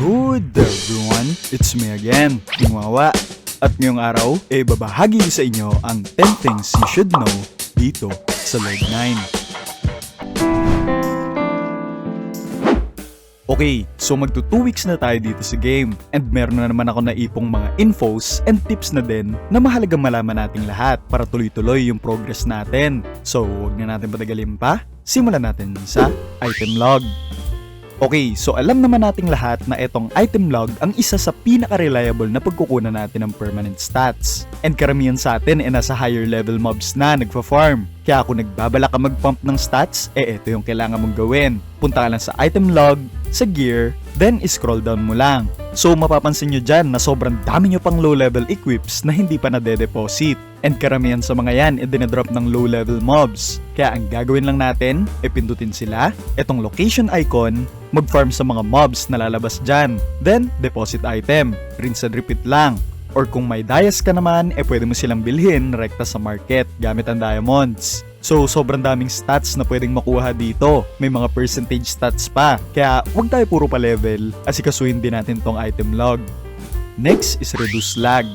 Good everyone, it's me again, King Wawa. At ngayong araw, eh babahagi sa inyo ang 10 things you should know dito sa Lord 9. Okay, so magto 2 weeks na tayo dito sa game and meron na naman ako naipong mga infos and tips na din na mahalagang malaman nating lahat para tuloy-tuloy yung progress natin. So, huwag na natin patagalin pa. Simulan natin sa item log. Okay, so alam naman nating lahat na itong item log ang isa sa pinaka-reliable na pagkukunan natin ng permanent stats. And karamihan sa atin ay nasa higher level mobs na nagfa-farm. Kaya kung nagbabala ka mag-pump ng stats, eh ito yung kailangan mong gawin. Punta ka lang sa item log, sa gear, then scroll down mo lang. So mapapansin nyo dyan na sobrang dami nyo pang low level equips na hindi pa nade-deposit. And karamihan sa mga yan, i-dinadrop ng low level mobs. Kaya ang gagawin lang natin, e pindutin sila, etong location icon, mag-farm sa mga mobs na lalabas dyan. Then, deposit item. Rinse and repeat lang. Or kung may dias ka naman, eh pwede mo silang bilhin rekta sa market gamit ang diamonds. So, sobrang daming stats na pwedeng makuha dito. May mga percentage stats pa. Kaya, huwag tayo puro pa level. Asikasuhin din natin tong item log. Next is reduce lag.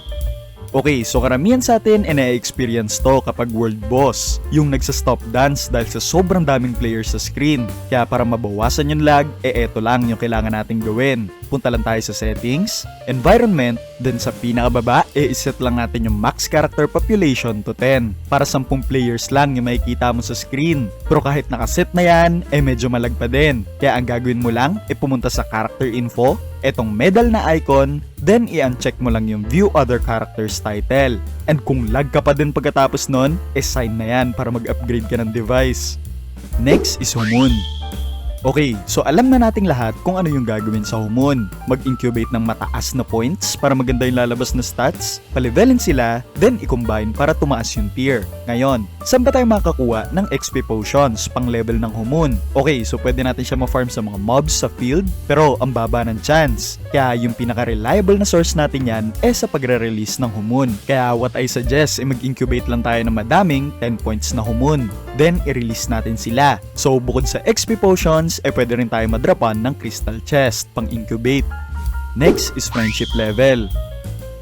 Okay, so karamihan sa atin ay na-experience to kapag world boss, yung nagsa-stop dance dahil sa sobrang daming players sa screen. Kaya para mabawasan yung lag, eh eto lang yung kailangan nating gawin. Punta lang tayo sa settings, environment, then sa pinakababa, eh iset lang natin yung max character population to 10. Para 10 players lang yung makikita mo sa screen. Pero kahit nakaset na yan, eh medyo malag pa din. Kaya ang gagawin mo lang, eh pumunta sa character info, etong medal na icon, then i-uncheck mo lang yung view other characters title. And kung lag ka pa din pagkatapos nun, eh sign na yan para mag-upgrade ka ng device. Next is Humun. Okay, so alam na nating lahat kung ano yung gagawin sa Humon. Mag-incubate ng mataas na points para maganda yung lalabas na stats, palevelin sila, then i-combine para tumaas yung tier. Ngayon, saan ba tayo makakuha ng XP potions pang level ng Humon? Okay, so pwede natin siya ma-farm sa mga mobs sa field, pero ang baba ng chance. Kaya yung pinaka-reliable na source natin yan eh sa pagre-release ng Humon. Kaya what I suggest, eh mag-incubate lang tayo ng madaming 10 points na Humon. Then, i-release natin sila. So, bukod sa XP potions, eh pwede rin tayo madrapan ng crystal chest pang incubate. Next is friendship level.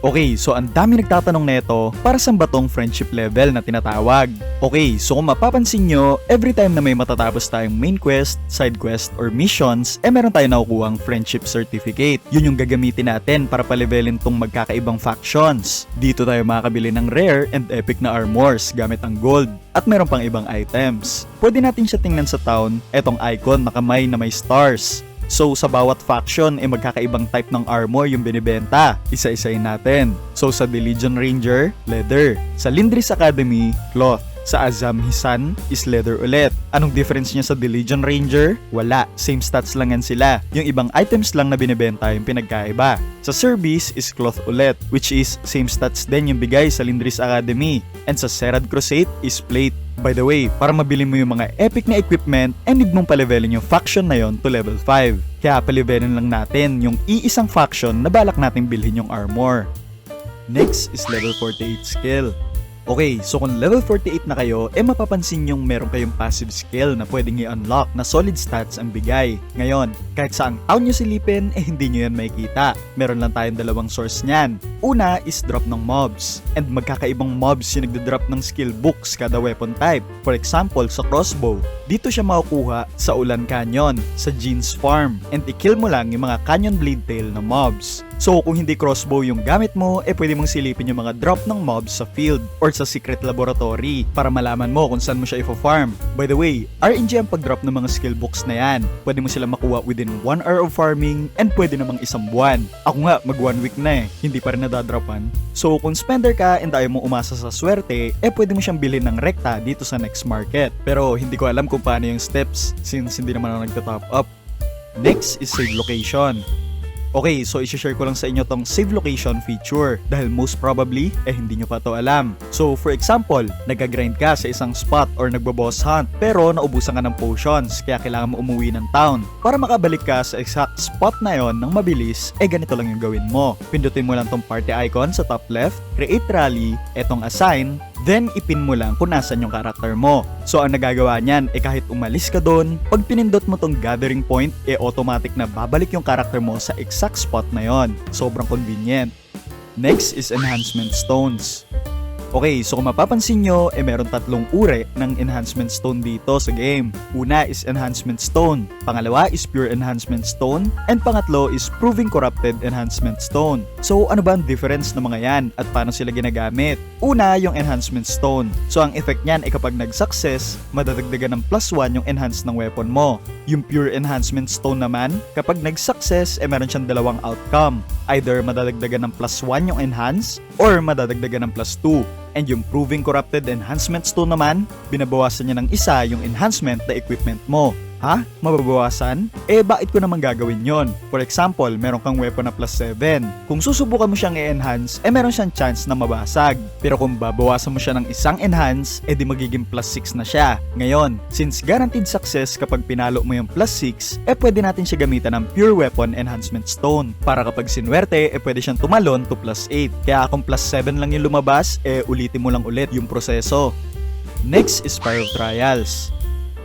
Okay, so ang dami nagtatanong neto, para saan ba tong friendship level na tinatawag? Okay, so kung mapapansin nyo, every time na may matatapos tayong main quest, side quest, or missions, eh meron tayong nakukuhang friendship certificate. Yun yung gagamitin natin para palevelin tong magkakaibang factions. Dito tayo makakabili ng rare and epic na armors gamit ang gold. At meron pang ibang items. Pwede natin siya tingnan sa town, etong icon na kamay na may stars. So sa bawat faction ay eh, magkakaibang type ng armor yung binibenta. Isa-isayin natin. So sa The Legion Ranger, leather. Sa Lindris Academy, cloth. Sa Azam Hisan is leather ulit. Anong difference niya sa The Legion Ranger? Wala. Same stats lang yan sila. Yung ibang items lang na binibenta yung pinagkaiba. Sa service is cloth ulit, which is same stats din yung bigay sa Lindris Academy. And sa Serad Crusade is plate. By the way, para mabili mo yung mga epic na equipment, eh need mong palevelin yung faction na yon to level 5. Kaya palevelin lang natin yung iisang faction na balak nating bilhin yung armor. Next is level 48 skill. Okay, so kung level 48 na kayo, eh mapapansin yung meron kayong passive skill na pwedeng i-unlock na solid stats ang bigay. Ngayon, kahit saang town nyo silipin, eh hindi nyo yan makikita. Meron lang tayong dalawang source niyan. Una is drop ng mobs. And magkakaibang mobs yung nagda-drop ng skill books kada weapon type. For example, sa crossbow, dito siya makukuha sa Ulan Canyon, sa Jeans Farm. And i-kill mo lang yung mga Canyon Blade Tail na mobs. So kung hindi crossbow yung gamit mo, eh pwede mong silipin yung mga drop ng mobs sa field or sa secret laboratory para malaman mo kung saan mo siya i-farm. By the way, RNG ang pag-drop ng mga skill books na yan. Pwede mo sila makuha within 1 hour of farming and pwede namang isang buwan. Ako nga, mag 1 week na eh. Hindi pa rin nadadropan. So kung spender ka and ayaw mo umasa sa swerte, eh pwede mo siyang bilhin ng rekta dito sa next market. Pero hindi ko alam kung paano yung steps since hindi naman ako nagta-top up. Next is save location. Okay, so isi-share ko lang sa inyo tong save location feature dahil most probably, eh hindi nyo pa to alam. So for example, nagagrind ka sa isang spot or nagbo-boss hunt pero naubusan ka ng potions kaya kailangan mo umuwi ng town. Para makabalik ka sa exact spot na yon ng mabilis, eh ganito lang yung gawin mo. Pindutin mo lang tong party icon sa top left, create rally, etong assign, Then, ipin mo lang kung nasan yung karakter mo. So, ang nagagawa niyan, eh kahit umalis ka doon, pag pinindot mo tong gathering point, eh automatic na babalik yung karakter mo sa exact spot na yon. Sobrang convenient. Next is enhancement stones. Okay, so kung mapapansin nyo, eh meron tatlong uri ng enhancement stone dito sa game. Una is enhancement stone, pangalawa is pure enhancement stone, and pangatlo is proving corrupted enhancement stone. So ano ba ang difference ng mga yan at paano sila ginagamit? Una, yung enhancement stone. So ang effect niyan ay kapag nag-success, madadagdagan ng plus 1 yung enhance ng weapon mo. Yung pure enhancement stone naman, kapag nag-success, eh meron siyang dalawang outcome. Either madadagdagan ng plus 1 yung enhance, or madadagdagan ng plus 2. And yung Proving Corrupted Enhancement Stone naman, binabawasan niya ng isa yung enhancement na equipment mo. Ha? Mababawasan? Eh bakit ko naman gagawin yon? For example, meron kang weapon na plus 7. Kung susubukan mo siyang i-enhance, eh meron siyang chance na mabasag. Pero kung babawasan mo siya ng isang enhance, eh di magiging plus 6 na siya. Ngayon, since guaranteed success kapag pinalo mo yung plus 6, eh pwede natin siya gamitan ng Pure Weapon Enhancement Stone. Para kapag sinwerte, eh pwede siyang tumalon to plus 8. Kaya kung plus 7 lang yung lumabas, eh ulitin mo lang ulit yung proseso. Next is Fire Trials.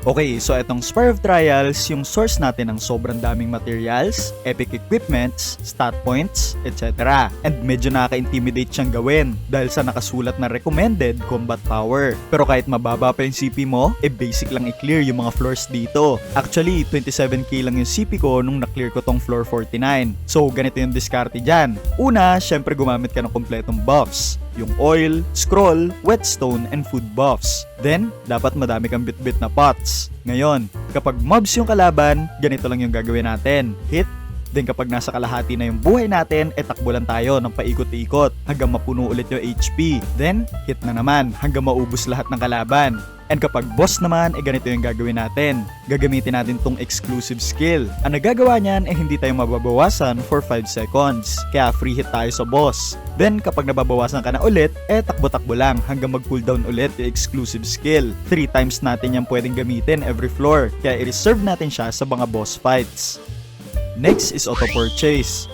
Okay, so itong of Trials, yung source natin ng sobrang daming materials, epic equipments, stat points, etc. And medyo nakaka-intimidate siyang gawin dahil sa nakasulat na recommended combat power. Pero kahit mababa pa yung CP mo, eh basic lang i-clear yung mga floors dito. Actually, 27k lang yung CP ko nung na-clear ko tong floor 49. So, ganito yung diskarte dyan. Una, syempre gumamit ka ng kompletong buffs yung oil, scroll, whetstone, and food buffs. Then, dapat madami kang bit-bit na pots. Ngayon, kapag mobs yung kalaban, ganito lang yung gagawin natin. Hit, Then kapag nasa kalahati na yung buhay natin, e takbo lang tayo ng paikot-ikot hanggang mapuno ulit yung HP. Then, hit na naman hanggang maubos lahat ng kalaban. And kapag boss naman, eh ganito yung gagawin natin. Gagamitin natin tong exclusive skill. Ang nagagawa niyan, eh hindi tayo mababawasan for 5 seconds. Kaya free hit tayo sa boss. Then kapag nababawasan ka na ulit, eh takbo-takbo lang hanggang mag-cooldown ulit yung exclusive skill. 3 times natin yan pwedeng gamitin every floor. Kaya i-reserve natin siya sa mga boss fights. Next is auto purchase.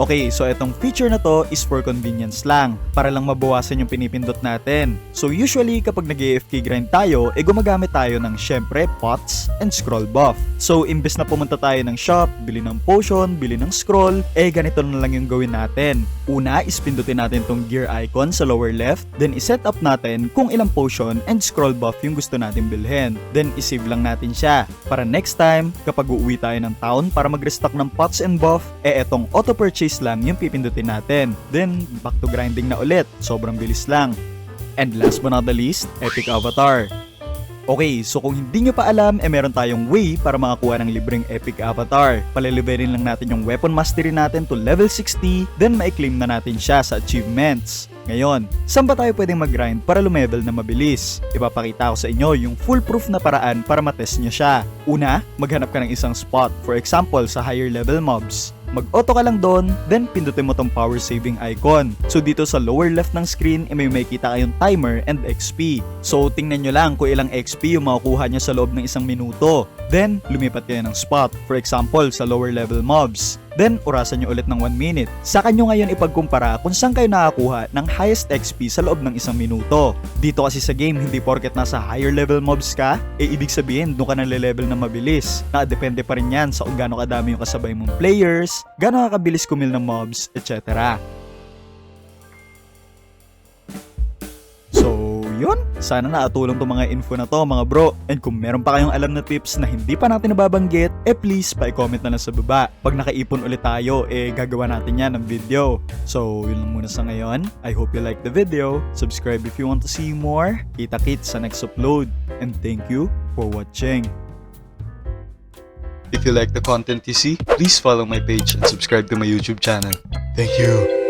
Okay, so itong feature na to is for convenience lang, para lang mabawasan yung pinipindot natin. So usually kapag nag afk grind tayo, eh gumagamit tayo ng syempre pots and scroll buff. So imbes na pumunta tayo ng shop, bili ng potion, bili ng scroll, eh ganito na lang yung gawin natin. Una is pindutin natin tong gear icon sa lower left, then iset up natin kung ilang potion and scroll buff yung gusto natin bilhin. Then isave lang natin siya, para next time, kapag uuwi tayo ng town para mag-restock ng pots and buff, eh etong auto purchase lang yung pipindutin natin. Then, back to grinding na ulit. Sobrang bilis lang. And last but not the least, Epic Avatar. Okay, so kung hindi nyo pa alam, eh meron tayong way para makakuha ng libreng Epic Avatar. Paliliverin lang natin yung weapon mastery natin to level 60, then ma-claim na natin siya sa achievements. Ngayon, saan ba tayo pwedeng mag-grind para lumevel na mabilis? Ipapakita ko sa inyo yung foolproof na paraan para matest nyo siya. Una, maghanap ka ng isang spot, for example sa higher level mobs. Mag-auto ka lang doon, then pindutin mo tong power saving icon. So dito sa lower left ng screen, eh, may makita kayong timer and XP. So tingnan nyo lang kung ilang XP yung makukuha nyo sa loob ng isang minuto. Then, lumipat kayo ng spot. For example, sa lower level mobs. Then, orasan nyo ulit ng 1 minute. Saka nyo ngayon ipagkumpara kung saan kayo nakakuha ng highest XP sa loob ng isang minuto. Dito kasi sa game, hindi porket nasa higher level mobs ka, eh ibig sabihin doon ka nale-level na mabilis. Nakadepende pa rin yan sa kung gaano kadami yung kasabay mong players, gaano kakabilis kumil ng mobs, etc. Sana nakatulong tong mga info na to mga bro. And kung meron pa kayong alam na tips na hindi pa natin nababanggit, eh please pa-comment na lang sa baba. Pag nakaipon ulit tayo, eh gagawa natin yan ng video. So, yun lang muna sa ngayon. I hope you like the video. Subscribe if you want to see more. Kita-kits sa next upload. And thank you for watching. If you like the content you see, please follow my page and subscribe to my YouTube channel. Thank you.